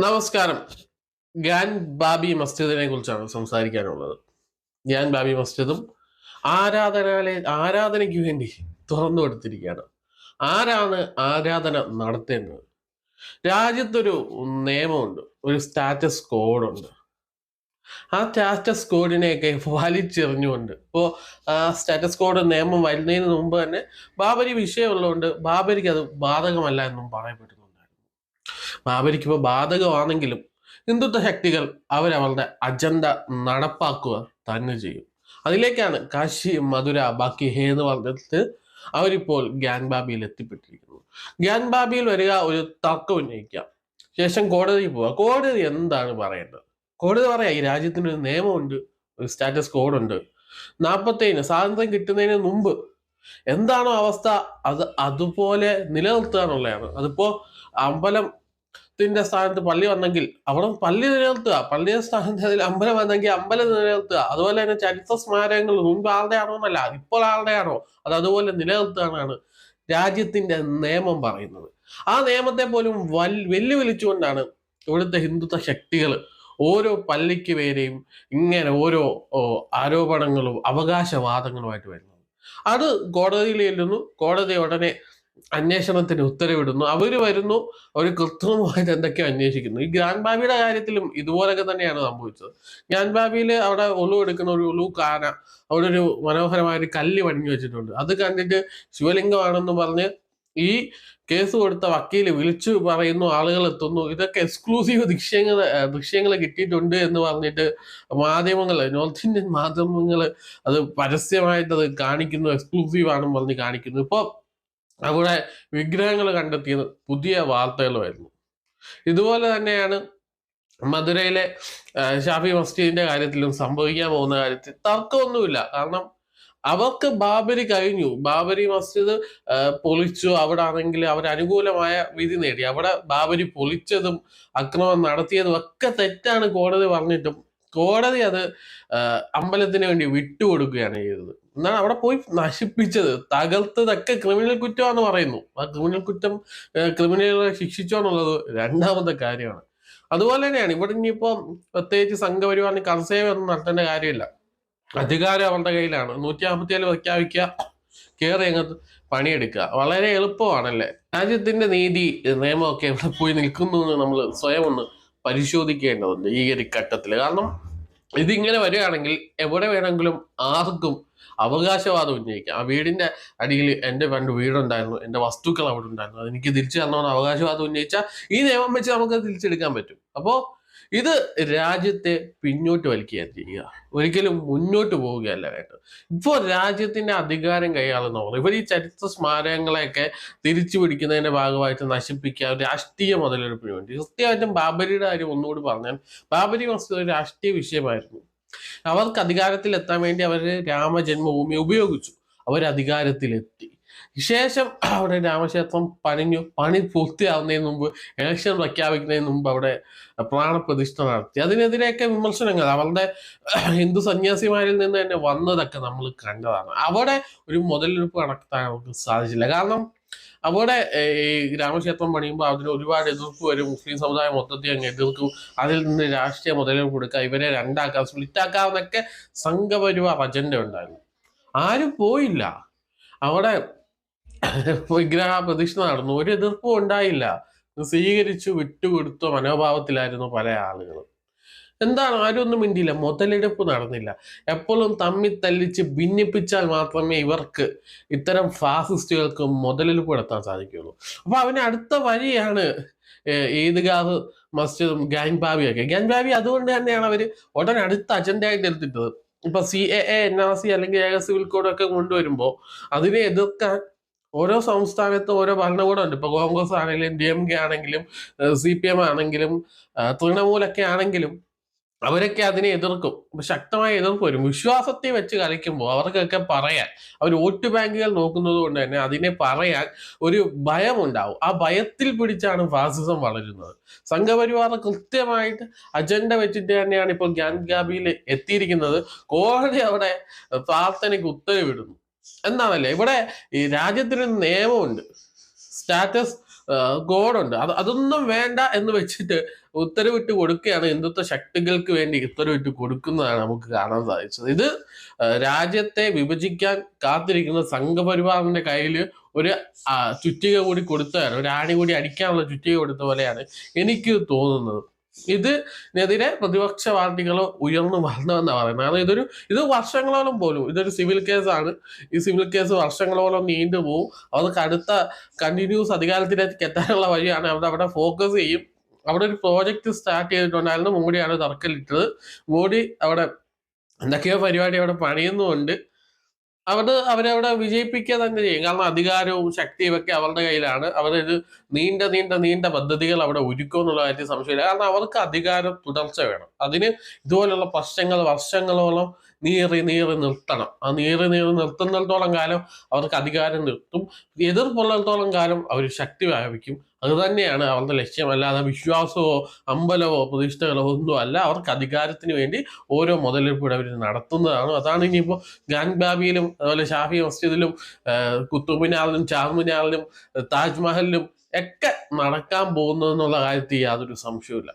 നമസ്കാരം. ഗാൻ ബാബി മസ്ജിദിനെ കുറിച്ചാണ് സംസാരിക്കാനുള്ളത്. ഗാൻ ബാബി മസ്ജിദും ആരാധനാലയ ആരാധനയ്ക്ക് വേണ്ടി തുറന്നു കൊടുത്തിരിക്കുകയാണ്. ആരാണ് ആരാധന നടത്തേണ്ടത് രാജ്യത്തൊരു നിയമമുണ്ട്. ഒരു സ്റ്റാറ്റസ് കോഡുണ്ട് ആ സ്റ്റാറ്റസ് കോഡിനെയൊക്കെ വലിച്ചെറിഞ്ഞുകൊണ്ട്. ഇപ്പോൾ ആ സ്റ്റാറ്റസ് കോഡ് നിയമം വരുന്നതിന് മുമ്പ് തന്നെ ബാബരി വിഷയമുള്ളതുകൊണ്ട് ബാബരിക്ക് അത് ബാധകമല്ല എന്നും പറയപ്പെട്ടിട്ടുണ്ടായിരുന്നു ബാബരിക്ക് ഇപ്പോൾ ബാധകമാണെങ്കിലും ഹിന്ദുത്വ ശക്തികൾ അവരവരുടെ അജണ്ട നടപ്പാക്കുക തന്നെ ചെയ്യും. അതിലേക്കാണ് കാശി മധുര ബാക്കി ഹേ എന്ന് പറഞ്ഞിട്ട് അവരിപ്പോൾ ഗ്യാൻ ബാബിയിൽ എത്തിപ്പെട്ടിരിക്കുന്നു. ഗ്യാൻ ബാബിയിൽ വരിക ഒരു തർക്കം ഉന്നയിക്കാം ശേഷം കോടതിയിൽ പോവുക. കോടതി എന്താണ് പറയേണ്ടത് കോടതി പറയാം ഈ രാജ്യത്തിന് ഒരു നിയമമുണ്ട് ഒരു സ്റ്റാറ്റസ് കോഡുണ്ട്. നാൽപ്പത്തേഴിന് സ്വാതന്ത്ര്യം കിട്ടുന്നതിന് മുമ്പ് എന്താണോ അവസ്ഥ അത് അതുപോലെ നിലനിർത്തുക എന്നുള്ളതാണ് അതിപ്പോ അമ്പലത്തിന്റെ സ്ഥാനത്ത് പള്ളി വന്നെങ്കിൽ അവിടെ പള്ളി നിലനിർത്തുക. പള്ളിയുടെ സ്ഥാനത്ത് അമ്പലം വന്നെങ്കിൽ അമ്പലം നിലനിർത്തുക. അതുപോലെ തന്നെ ചരിത്ര സ്മാരകങ്ങൾ മുൻപ് ആളുടെ ആണോ എന്നല്ല ഇപ്പോൾ ആളുടെ ആണോ അത് അതുപോലെ നിലനിർത്തുകയാണ് രാജ്യത്തിന്റെ നിയമം പറയുന്നത്. ആ നിയമത്തെ പോലും വൽ വെല്ലുവിളിച്ചുകൊണ്ടാണ് ഇവിടുത്തെ ഹിന്ദുത്വ ശക്തികൾ ഓരോ പള്ളിക്ക് പേരെയും ഇങ്ങനെ ഓരോ ആരോപണങ്ങളും അവകാശവാദങ്ങളുമായിട്ട് വരുന്നത്. അത് കോടതിയിൽ ചെല്ലുന്നു കോടതി ഉടനെ അന്വേഷണത്തിന് ഉത്തരവിടുന്നു. അവർ വരുന്നു അവർ കൃത്രിമമായിട്ട് എന്തൊക്കെയോ അന്വേഷിക്കുന്നു. ഈ ഗ്രാൻഡ് ബാബിയുടെ കാര്യത്തിലും ഇതുപോലൊക്കെ തന്നെയാണ് സംഭവിച്ചത്. ഗ്രാൻഡ് ബാബിയിൽ അവിടെ ഒലു എടുക്കുന്ന ഒരു ഒലു കാന അവിടെ ഒരു മനോഹരമായ ഒരു കല്ല് പണിഞ്ഞു വെച്ചിട്ടുണ്ട്. അത് കണ്ടിട്ട് ശിവലിംഗമാണെന്ന് പറഞ്ഞ് ഈ കേസ് കൊടുത്ത വക്കീൽ വിളിച്ചു പറയുന്നു ആളുകൾ എത്തുന്നു. ഇതൊക്കെ എക്സ്ക്ലൂസീവ് ദൃശ്യങ്ങൾ ദൃശ്യങ്ങൾ കിട്ടിയിട്ടുണ്ട് എന്ന് പറഞ്ഞിട്ട് മാധ്യമങ്ങൾ നോർത്ത് ഇന്ത്യൻ മാധ്യമങ്ങൾ അത് പരസ്യമായിട്ട് അത് കാണിക്കുന്നു എക്സ്ക്ലൂസീവ് ആണെന്ന് പറഞ്ഞ് കാണിക്കുന്നു. ഇപ്പൊ അവിടെ വിഗ്രഹങ്ങൾ കണ്ടെത്തിയത് പുതിയ വാർത്തകളുമായിരുന്നു. ഇതുപോലെ തന്നെയാണ് മധുരയിലെ ഷാഫി മസ്ജിദിന്റെ കാര്യത്തിലും സംഭവിക്കാൻ പോകുന്ന കാര്യത്തിൽ തർക്കമൊന്നുമില്ല. കാരണം അവർക്ക് ബാബരി കഴിഞ്ഞു. ബാബരി മസ്ജിദ് പൊളിച്ചു. അവിടെ ആണെങ്കിൽ അവർ അനുകൂലമായ വിധി നേടി. അവിടെ ബാബരി പൊളിച്ചതും അക്രമം നടത്തിയതും ഒക്കെ തെറ്റാണ് കോടതി പറഞ്ഞിട്ടും കോടതി അത് അമ്പലത്തിന് വേണ്ടി വിട്ടുകൊടുക്കുകയാണ് ചെയ്തത്. എന്നാണ് അവിടെ പോയി നശിപ്പിച്ചത്. തകർത്തതൊക്കെ ക്രിമിനൽ കുറ്റമാണെന്ന് പറയുന്നു. ആ ക്രിമിനൽ കുറ്റം ക്രിമിനലുകളെ ശിക്ഷിച്ചോ എന്നുള്ളത് രണ്ടാമത്തെ കാര്യമാണ്. അതുപോലെ തന്നെയാണ് ഇവിടെ ഇനിയിപ്പോ പ്രത്യേകിച്ച് സംഘപരിവാറിന് കർസേവ ഒന്നും നടത്തേണ്ട കാര്യമില്ല. അധികാരം അവരുടെ കയ്യിലാണ്. നൂറ്റി അമ്പത്തിയേഴ് പ്രഖ്യാപിക്കുക കയറി അങ്ങ് പണിയെടുക്കുക. വളരെ എളുപ്പമാണല്ലേ? രാജ്യത്തിന്റെ നീതി നിയമമൊക്കെ എവിടെ പോയി നിൽക്കുന്നു എന്ന് നമ്മൾ സ്വയം ഒന്ന് പരിശോധിക്കേണ്ടതുണ്ട് ഈ ഒരു ഘട്ടത്തിൽ കാരണം ഇതിങ്ങനെ വരികയാണെങ്കിൽ എവിടെ വേണമെങ്കിലും ആർക്കും അവകാശവാദം ഉന്നയിക്കാം. ആ വീടിന്റെ അടിയിൽ എന്റെ പണ്ട് വീടുണ്ടായിരുന്നു എന്റെ വസ്തുക്കൾ അവിടെ ഉണ്ടായിരുന്നു. അതെനിക്ക് തിരിച്ചു തരണമെന്ന് അവകാശവാദം ഉന്നയിച്ചാൽ ഈ നിയമം വെച്ച് നമുക്ക് തിരിച്ചെടുക്കാൻ പറ്റും. അപ്പോൾ ഇത് രാജ്യത്തെ പിന്നോട്ട് വലിക്കുകയാണ് ചെയ്യുക ഒരിക്കലും മുന്നോട്ട് പോവുകയല്ല വേണ്ടത് ഇപ്പോൾ രാജ്യത്തിന്റെ അധികാരം കൈയാളുന്നവർ ഇവർ ഈ ചരിത്ര സ്മാരകങ്ങളെയൊക്കെ തിരിച്ചു പിടിക്കുന്നതിന്റെ ഭാഗമായിട്ട് നശിപ്പിക്കുക രാഷ്ട്രീയ മുതലെടുപ്പിന് വേണ്ടി. കൃത്യമായിട്ടും ബാബരിയുടെ കാര്യം ഒന്നുകൂടി പറഞ്ഞാൽ ബാബരി മസ്ജിദ് ഒരു രാഷ്ട്രീയ വിഷയമായിരുന്നു. അവർക്ക് അധികാരത്തിൽ എത്താൻ വേണ്ടി അവർ രാമജന്മഭൂമി ഉപയോഗിച്ചു. അവർ അധികാരത്തിലെത്തി ശേഷം അവിടെ രാമക്ഷേത്രം പണിഞ്ഞു. പണി പൂർത്തിയാവുന്നതിന് മുമ്പ് ഇലക്ഷൻ പ്രഖ്യാപിക്കുന്നതിന് മുമ്പ് അവിടെ പ്രാണപ്രതിഷ്ഠ നടത്തി. അതിനെതിരെയൊക്കെ വിമർശനങ്ങൾ. അവരുടെ ഹിന്ദു സന്യാസിമാരിൽ നിന്ന് തന്നെ വന്നതൊക്കെ നമ്മൾ കണ്ടതാണ്. അവിടെ ഒരു മുതലെടുപ്പ് നടത്താൻ നമുക്ക് സാധിച്ചില്ല. കാരണം അവിടെ ഈ രാമക്ഷേത്രം പണിയുമ്പോൾ അതിന് ഒരുപാട് എതിർപ്പ് വരും. മുസ്ലിം സമുദായം മൊത്തത്തിൽ അങ്ങ് എതിർക്കും. അതിൽ നിന്ന് രാഷ്ട്രീയ മുതലെടുപ്പ് കൊടുക്കുക. ഇവരെ രണ്ടാക്കാം സ്പ്ലിറ്റാക്കാന്നൊക്കെ സംഘപരിവാർ അജണ്ട ഉണ്ടായിരുന്നു. ആരും പോയില്ല. അവിടെ വിഗ്രഹ പ്രതിഷ്ഠ നടന്നു. ഒരു എതിർപ്പും ഉണ്ടായില്ല. സ്വീകരിച്ചു വിട്ടുകൊടുത്ത മനോഭാവത്തിലായിരുന്നു പല ആളുകളും. എന്താണ്? ആരും ഒന്നും മിണ്ടിയില്ല. മുതലെടുപ്പ് നടന്നില്ല. എപ്പോഴും തമ്മി തല്ലിച്ച് ഭിന്നിപ്പിച്ചാൽ മാത്രമേ ഇവർക്ക് ഇത്തരം ഫാസിസ്റ്റുകൾക്ക് മുതലെടുപ്പ് നടത്താൻ സാധിക്കുകയുള്ളൂ. അപ്പൊ അവന് അടുത്ത വഴിയാണ് ഏതുകാവ് മസ്ജിദും ഗാൻ ബാബിയൊക്കെ ബാബി അതുകൊണ്ട് തന്നെയാണ് അവർ ഉടനെ അടുത്ത അജണ്ടയായിട്ട് എടുത്തിട്ടത്. ഇപ്പൊ C A N R C അല്ലെങ്കിൽ സിവിൽ കോഡ് ഒക്കെ കൊണ്ടുവരുമ്പോൾ അതിനെ എതിർക്കാൻ ഓരോ സംസ്ഥാനത്തും ഓരോ ഭരണകൂടം ഉണ്ട് ഇപ്പൊ കോൺഗ്രസ് ആണെങ്കിലും ഡി എം കെ ആണെങ്കിലും സി പി എം ആണെങ്കിലും തൃണമൂലൊക്കെ ആണെങ്കിലും അവരൊക്കെ അതിനെ എതിർക്കും. ശക്തമായി ശക്തമായ എതിർപ്പ് വരും. വിശ്വാസത്തെ വെച്ച് കളിക്കുമ്പോൾ അവർക്കൊക്കെ പറയാൻ അവർ വോട്ട് ബാങ്കുകൾ നോക്കുന്നത് കൊണ്ട് തന്നെ അതിനെ പറയാൻ ഒരു ഭയം ഉണ്ടാവും ആ ഭയത്തിൽ പിടിച്ചാണ് ഫാസിസം വളരുന്നത്. സംഘപരിവാർ കൃത്യമായിട്ട് അജണ്ട വെച്ചിട്ട് തന്നെയാണ് ഇപ്പോൾ ഗ്യാൻ ഗാബിയിൽ എത്തിയിരിക്കുന്നത്. കോടതി അവിടെ പ്രാർത്ഥനയ്ക്ക് ഉത്തരവിടുന്നു. എന്താണല്ലേ ഇവിടെ ഈ രാജ്യത്തിന് നിയമമുണ്ട്. സ്റ്റാറ്റസ് ഗോഡുണ്ട് അത് അതൊന്നും വേണ്ട എന്ന് വെച്ചിട്ട് ഉത്തരവിട്ട് കൊടുക്കുകയാണ് ഹിന്ദുത്വ ശക്തികൾക്ക് വേണ്ടി ഉത്തരവിട്ട് കൊടുക്കുന്നതാണ് നമുക്ക് കാണാൻ സാധിച്ചത്. ഇത് രാജ്യത്തെ വിഭജിക്കാൻ കാത്തിരിക്കുന്ന സംഘപരിവാറിന്റെ കയ്യിൽ ഒരു ചുറ്റിക കൂടി കൊടുത്തതാണ്. ഒരു ആണി കൂടി അടിക്കാനുള്ള ചുറ്റിക കൊടുത്ത പോലെയാണ് എനിക്ക് തോന്നുന്നത്. ഇതിനെതിരെ പ്രതിപക്ഷ പാർട്ടികൾ ഉയർന്നു വരണമെന്നാണ് പറയുന്നത്. കാരണം ഇതൊരു ഇത് വർഷങ്ങളോളം പോലും ഇതൊരു സിവിൽ കേസാണ്. ഈ സിവിൽ കേസ് വർഷങ്ങളോളം നീണ്ടുപോകും അവർക്ക് അടുത്ത കണ്ടിന്യൂസ് അധികാരത്തിലേക്ക് എത്താനുള്ള വഴിയാണ് അവർ അവിടെ ഫോക്കസ് ചെയ്യും. അവിടെ ഒരു പ്രോജക്റ്റ് സ്റ്റാർട്ട് ചെയ്തിട്ടുണ്ടായിരുന്നു മോഡിയാണ് തറക്കല്ലിട്ടത്. മോഡി അവിടെ എന്തൊക്കെയോ പരിപാടി അവിടെ പണിയുന്നുമുണ്ട്. അവിടെ അവരവിടെ വിജയിപ്പിക്കുക തന്നെ ചെയ്യും. കാരണം അധികാരവും ശക്തിയും ഒക്കെ അവരുടെ കയ്യിലാണ്. അവരൊരു നീണ്ട നീണ്ട നീണ്ട പദ്ധതികൾ അവിടെ ഒരുക്കും എന്നുള്ള കാര്യത്തിൽ സംശയമില്ല. കാരണം അവർക്ക് അധികാരം തുടർച്ച വേണം. അതിന് ഇതുപോലുള്ള പ്രശ്നങ്ങൾ വർഷങ്ങളോളം നീറി നീറി നിർത്തണം. ആ നീറി നീറി നിർത്തുന്നിടത്തോളം കാലം അവർക്ക് അധികാരം നിർത്തും. എതിർപ്പുള്ളിടത്തോളം കാലം അവർ ശക്തി വ്യാപിക്കും. അത് തന്നെയാണ് അവരുടെ ലക്ഷ്യം. അല്ലാതെ വിശ്വാസമോ അമ്പലമോ പ്രതിഷ്ഠകളോ ഒന്നും അല്ല. അവർക്ക് അധികാരത്തിന് വേണ്ടി ഓരോ മുതലെടുപ്പുകൾ അവർ നടത്തുന്നതാണ്. അതാണ് ഇനിയിപ്പോൾ ഗാൻ ബാബിയിലും അതുപോലെ ഷാഫി മസ്ജിദിലും കുത്തുബിനാറിലും ചാർമിനാറിലും താജ്മഹലിലും ഒക്കെ നടക്കാൻ പോകുന്നതെന്നുള്ള കാര്യത്തിൽ യാതൊരു സംശയവുമില്ല.